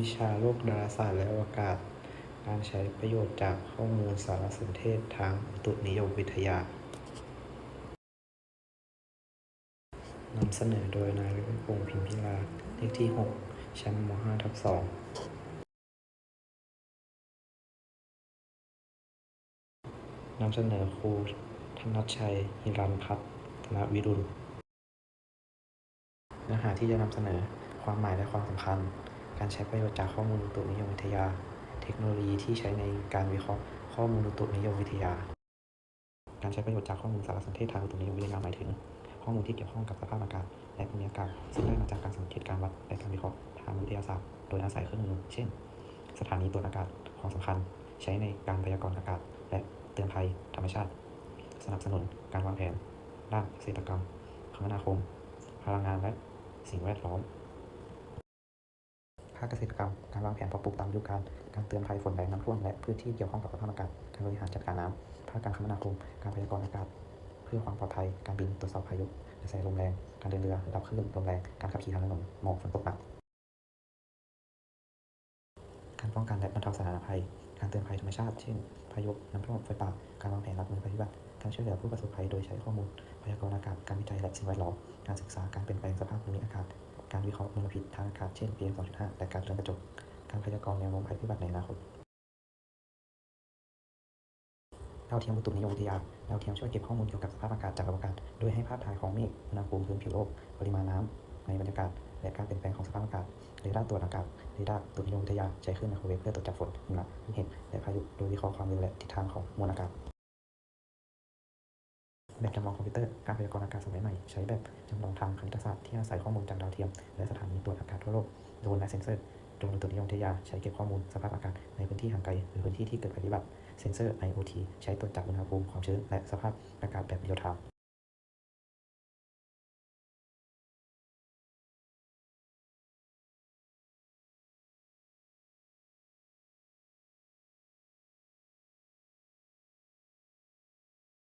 วิชาโลกดาราศาสตร์และอวกาศ การใช้ประโยชน์จากข้อมูลสารสนเทศทางอุตุนิยมวิทยานำเสนอโดยนายวิพงษ์พิมพิลาเลขที่ 6 ชั้นม .5 ทับ2นำเสนอครูธนัชชัย หิรันพัฒนวิรุณเนื้อหาที่จะนำเสนอความหมายและความสำคัญ การใช้ประโยชน์จากข้อมูลอุตุนิยมวิทยา เทคโนโลยีที่ใช้ในการวิเคราะห์ข้อมูลอุตุนิยมวิทยา การใช้ประโยชน์จากข้อมูลสารสนเทศทางอุตุนิยมวิทยาหมายถึง ข้อมูลที่เกี่ยวข้องกับสภาพอากาศและภูมิอากาศซึ่งได้มาจากการสังเกตการวัดและการวิเคราะห์ทางวิทยาศาสตร์ โดยอาศัยเครื่องมือ เช่น สถานีตรวจอากาศของสำคัญ ใช้ในการพยากรณ์อากาศ และเตือนภัยธรรมชาติ สนับสนุนการวางแผนด้านเกษตรกรรม คมนาคม พลังงานและสิ่งแวดล้อมาคเกษตรกรรม การวางแผนเพาะปลูกตามฤดูกาล การเตือนภัยฝนแรงน้ำท่วมและพืชที่เกี่ยวข้องกับสภาพอากาศ การบริหารจัดการน้ำ ภาคการคมนาคม การพยากรณ์อากาศ เพื่อความปลอดภัย การบินตรวจสอบพายุกระแสลมแรง การเดินเรือรับคลื่นลมแรง การขับขี่ทางถนนหมอกฝนตกหนัก การป้องกันและบรรเทาสาธารณภัย การเตือนภัยธรรมชาติ เช่น พายุ น้ำท่วม ไฟป่า การวางแผนรับมือภัยพิบัติการช่วยเหลือผู้ประสบภัยโดยใช้ข้อมูล พยากรณ์อากาศ การวิจัยและสิ่งแวดล้อม การศึกษา การเปลี่ยนแปลงสภาพภูมิอากาศ การวิเคราะห์มลพิษทางอากาศเช่น PM 2.5 และการเรือนกระจก การพยากรณ์แนวโน้มภัยพิบัติในอนาคตดาวเทียมอุตุนิยมวิทยาดาวเทียมช่วยเก็บข้อมูลเกี่ยวกับสภาพอากาศจากอวกาศ โดยให้ภาพถ่ายของเมฆ อุณหภูมิพื้นผิวโลก ปริมาณน้ำในบรรยากาศ และการเปลี่ยนแปลงของสภาพอากาศ เรดาร์ตรวจอากาศ เรดาร์อุตุนิยมวิทยา ใช้คลื่นไมโครเวฟเพื่อตรวจจับฝนหิมะลูกเห็บและพายุ โดยวิเคราะห์ความเร็วและทิศทางของมวลอากาศ แบบจำลองคอมพิวเตอร์ การพยากรณ์อากาศสมัยใหม่ ใช้แบบจำลองทางคณิตศาสตร์ที่อาศัยข้อมูลจากดาวเทียม และสถานีตรวจอากาศทั่วโลก โดรนและเซ็นเซอร์ โดรนอุตุนิยมวิทยา ใช้เก็บข้อมูลสภาพอากาศในพื้นที่ห่างไกล หรือพื้นที่ที่เกิดภัยพิบัติ เซ็นเซอร์ IoT ใช้ตรวจจับอุณหภูมิ ความชื้น และสภาพอากาศแบบเรียลไทม์